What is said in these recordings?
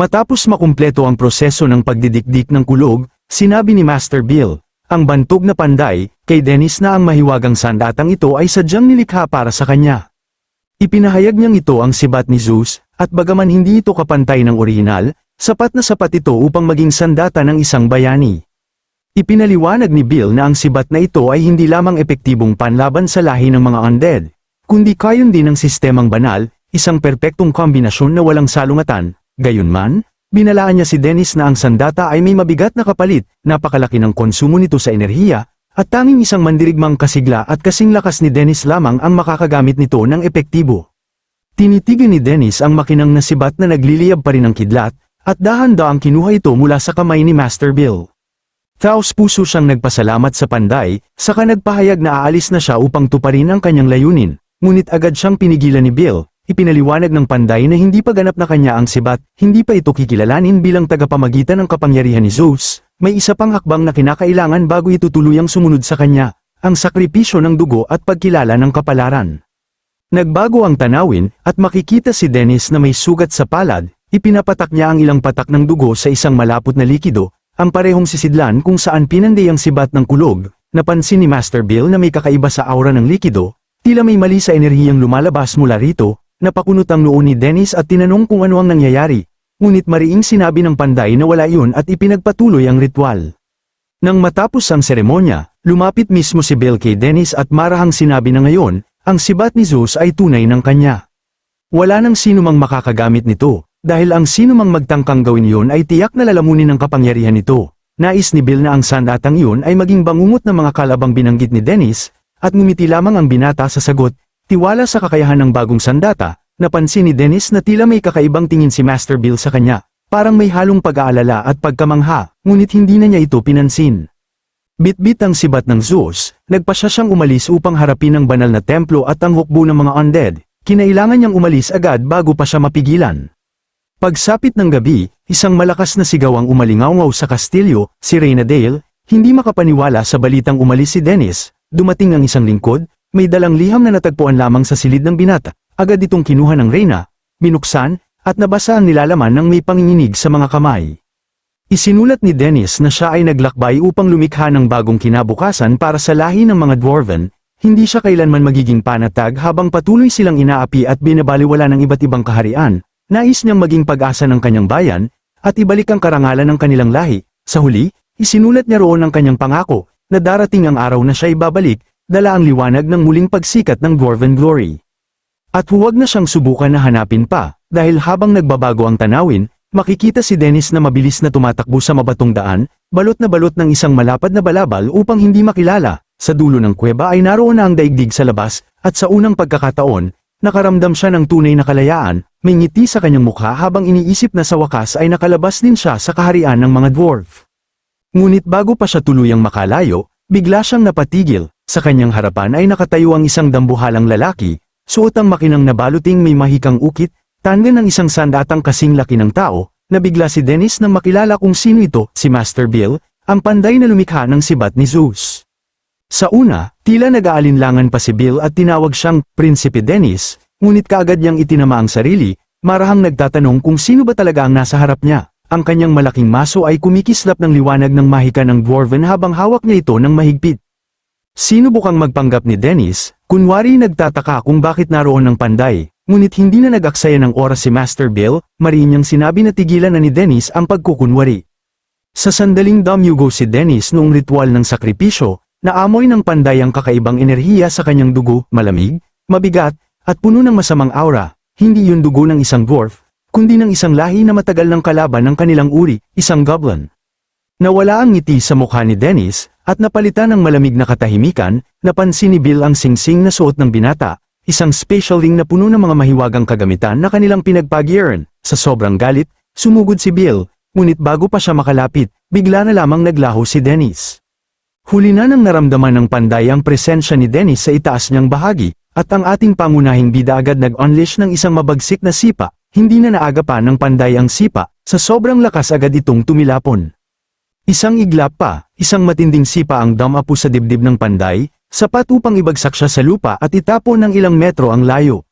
Matapos makumpleto ang proseso ng pagdidikdik ng kulog, sinabi ni Master Bill, ang bantog na panday, kay Dennis na ang mahiwagang sandatang ito ay sadyang nilikha para sa kanya. Ipinahayag niyang ito ang sibat ni Zeus, at bagaman hindi ito kapantay ng orihinal, sapat na sapat ito upang maging sandata ng isang bayani. Ipinaliwanag ni Bill na ang sibat na ito ay hindi lamang epektibong panlaban sa lahi ng mga undead, kundi kayon din ng sistemang banal, isang perpektong kombinasyon na walang salungatan, gayunman, binalaan niya si Dennis na ang sandata ay may mabigat na kapalit, napakalaki ng konsumo nito sa enerhiya, at tanging isang mandirigmang kasigla at kasing lakas ni Dennis lamang ang makakagamit nito ng epektibo. Tinitigan ni Dennis ang makinang nasibat na nagliliyab pa rin ng kidlat, at dahan-daang kinuha ito mula sa kamay ni Master Bill. Taos puso siyang nagpasalamat sa panday, saka nagpahayag na aalis na siya upang tuparin ang kanyang layunin, ngunit agad siyang pinigilan ni Bill, ipinaliwanag ng panday na hindi pa ganap na kanya ang sibat, hindi pa ito kikilalanin bilang tagapamagitan ng kapangyarihan ni Zeus, may isa pang hakbang na kinakailangan bago ito tuluyang sumunod sa kanya, ang sakripisyo ng dugo at pagkilala ng kapalaran. Nagbago ang tanawin, at makikita si Dennis na may sugat sa palad, ipinapatak niya ang ilang patak ng dugo sa isang malapot na likido, ang parehong sisidlan kung saan pinanday ang sibat ng kulog, napansin ni Master Bill na may kakaiba sa aura ng likido, tila may mali sa enerhiyang lumalabas mula rito, napakunot ang noo ni Dennis at tinanong kung ano ang nangyayari, ngunit mariing sinabi ng panday na wala iyon at ipinagpatuloy ang ritual. Nang matapos ang seremonya, lumapit mismo si Bill kay Dennis at marahang sinabi na ngayon, ang sibat ni Zeus ay tunay ng kanya. Wala nang sino mang makakagamit nito, dahil ang sino mang magtangkang gawin yun ay tiyak na lalamunin ng kapangyarihan nito. Nais ni Bill na ang sandatang yun ay maging bangungot ng mga kalabang binanggit ni Dennis, at ngumiti lamang ang binata sa sagot, tiwala sa kakayahan ng bagong sandata, napansin ni Dennis na tila may kakaibang tingin si Master Bill sa kanya, parang may halong pag-aalala at pagkamangha, ngunit hindi na niya ito pinansin. Bitbit ang sibat ng Zeus, nagpa siya siyang umalis upang harapin ang banal na templo at ang hukbo ng mga undead, kinailangan niyang umalis agad bago pa siya mapigilan. Pagsapit ng gabi, isang malakas na sigaw ang umalingaw sa kastilyo, si Reyna Dale, hindi makapaniwala sa balitang umalis si Dennis, dumating ang isang lingkod, may dalang liham na natagpuan lamang sa silid ng binata, agad itong kinuha ng Reyna, binuksan, at nabasa ang nilalaman ng may panginginig sa mga kamay. Isinulat ni Dennis na siya ay naglakbay upang lumikha ng bagong kinabukasan para sa lahi ng mga Dwarven, hindi siya kailanman magiging panatag habang patuloy silang inaapi at binabaliwala ng iba't ibang kaharian, nais niyang maging pag-asa ng kanyang bayan, at ibalik ang karangalan ng kanilang lahi, sa huli, isinulat niya roon ang kanyang pangako, na darating ang araw na siya ibabalik, dala ang liwanag ng muling pagsikat ng Dwarven Glory. At huwag na siyang subukan na hanapin pa, dahil habang nagbabago ang tanawin, makikita si Dennis na mabilis na tumatakbo sa mabatong daan, balot na balot ng isang malapad na balabal upang hindi makilala. Sa dulo ng kuweba ay naroon na ang daigdig sa labas, at sa unang pagkakataon, nakaramdam siya ng tunay na kalayaan, may ngiti sa kanyang mukha habang iniisip na sa wakas ay nakalabas din siya sa kaharian ng mga dwarf. Ngunit bago pa siya tuluyang makalayo, bigla siyang napatigil, sa kanyang harapan ay nakatayo ang isang dambuhalang lalaki, suot ang makinang nabaluting may mahikang ukit, tanda ng isang sandatang kasing laki ng tao, nabigla si Dennis nang makilala kung sino ito, si Master Bill, ang panday na lumikha ng sibat ni Zeus. Sa una, tila nag-aalinlangan pa si Bill at tinawag siyang Prinsipe Dennis, ngunit kaagad niyang itinama ang sarili, marahang nagtatanong kung sino ba talaga ang nasa harap niya. Ang kanyang malaking maso ay kumikislap ng liwanag ng mahika ng Dwarven habang hawak niya ito ng mahigpit. Sinubukang magpanggap ni Dennis, kunwari nagtataka kung bakit naroon ng panday, ngunit hindi na nag-aksaya ng oras si Master Bill, mariin niyang sinabi na tigilan na ni Dennis ang pagkukunwari. Sa sandaling damyugo si Dennis noong ritual ng sakripisyo, naamoy ng panday ang kakaibang enerhiya sa kanyang dugo, malamig, mabigat, at puno ng masamang aura, hindi yun dugo ng isang dwarf, kundi ng isang lahi na matagal ng kalaban ng kanilang uri, isang goblin. Nawala ang ngiti sa mukha ni Dennis, at napalitan ng malamig na katahimikan, napansin ni Bill ang singsing na suot ng binata, isang special ring na puno ng mga mahiwagang kagamitan na kanilang pinagpagyeran. Sa sobrang galit, sumugod si Bill, ngunit bago pa siya makalapit, bigla na lamang naglaho si Dennis. Huli na nang naramdaman ng panday ang presensya ni Dennis sa itaas niyang bahagi, at ang ating pangunahing bida agad nag-unleash ng isang mabagsik na sipa, hindi na naagapan ng panday ang sipa, sa sobrang lakas agad itong tumilapon. Isang iglap pa, isang matinding sipa ang damapo sa dibdib ng panday, sapat upang ibagsak siya sa lupa at itapon ng ilang metro ang layo.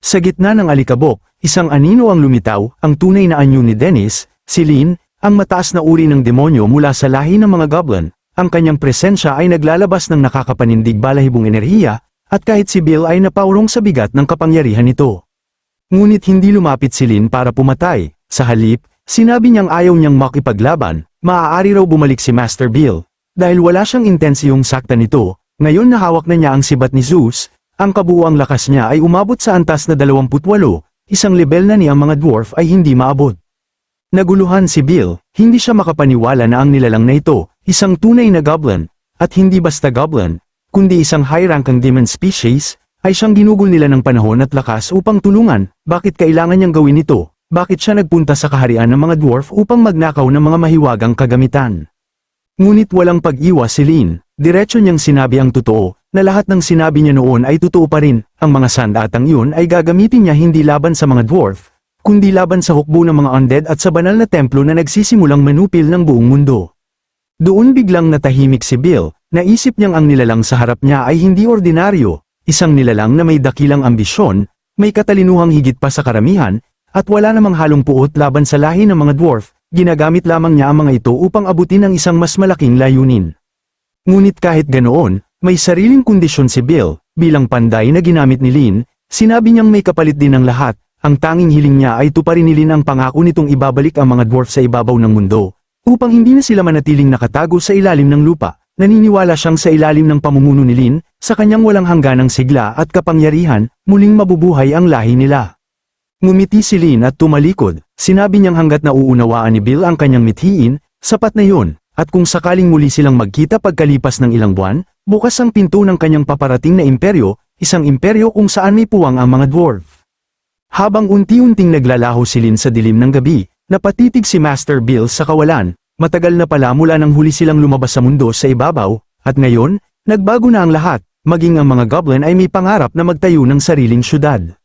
Sa gitna ng alikabok, isang anino ang lumitaw, ang tunay na anyo ni Dennis, si Lin, ang mataas na uri ng demonyo mula sa lahi ng mga goblin, ang kanyang presensya ay naglalabas ng nakakapanindig balahibong enerhiya, at kahit si Bill ay napaurong sa bigat ng kapangyarihan nito. Ngunit hindi lumapit si Lin para pumatay, sa halip, sinabi niyang ayaw niyang makipaglaban, maaari raw bumalik si Master Bill, dahil wala siyang intensiyong sakta nito, ngayon na hawak na niya ang sibat ni Zeus, ang kabuuang lakas niya ay umabot sa antas na 28, isang level na ni ang mga dwarf ay hindi maabot. Naguluhan si Bill, hindi siya makapaniwala na ang nilalang na ito, isang tunay na goblin, at hindi basta goblin, kundi isang high-ranking demon species, ay siyang ginugol nila ng panahon at lakas upang tulungan, bakit kailangan niyang gawin ito, bakit siya nagpunta sa kaharian ng mga dwarf upang magnakaw ng mga mahiwagang kagamitan. Ngunit walang pag-iwas si Lin, diretso niyang sinabi ang totoo, na lahat ng sinabi niya noon ay totoo pa rin, ang mga sandatang iyon ay gagamitin niya hindi laban sa mga dwarf, kundi laban sa hukbo ng mga undead at sa banal na templo na nagsisimulang manupil ng buong mundo. Doon biglang natahimik si Bill, naisip niyang ang nilalang sa harap niya ay hindi ordinaryo, isang nilalang na may dakilang ambisyon, may katalinuhang higit pa sa karamihan, at wala namang halong puot laban sa lahi ng mga dwarf, ginagamit lamang niya ang mga ito upang abutin ang isang mas malaking layunin. Ngunit kahit ganoon, may sariling kondisyon si Bill, bilang panday na ginamit ni Lin, sinabi niyang may kapalit din ang lahat, ang tanging hiling niya ay tuparin ni Lin ang pangako nitong ibabalik ang mga dwarf sa ibabaw ng mundo, upang hindi na sila manatiling nakatago sa ilalim ng lupa. Naniniwala siyang sa ilalim ng pamumuno ni Lin, sa kanyang walang hangganang sigla at kapangyarihan, muling mabubuhay ang lahi nila. Ngumiti si Lin at tumalikod, sinabi niyang hanggat nauunawaan ni Bill ang kanyang mithiin, sapat na yon, at kung sakaling muli silang magkita pagkalipas ng ilang buwan, bukas ang pinto ng kanyang paparating na imperyo, isang imperyo kung saan may puwang ang mga dwarf. Habang unti-unting naglalaho si Lin sa dilim ng gabi, napatitig si Master Bill sa kawalan, matagal na pala mula nang huli silang lumabas sa mundo sa ibabaw, at ngayon, nagbago na ang lahat, maging ang mga goblin ay may pangarap na magtayo ng sariling syudad.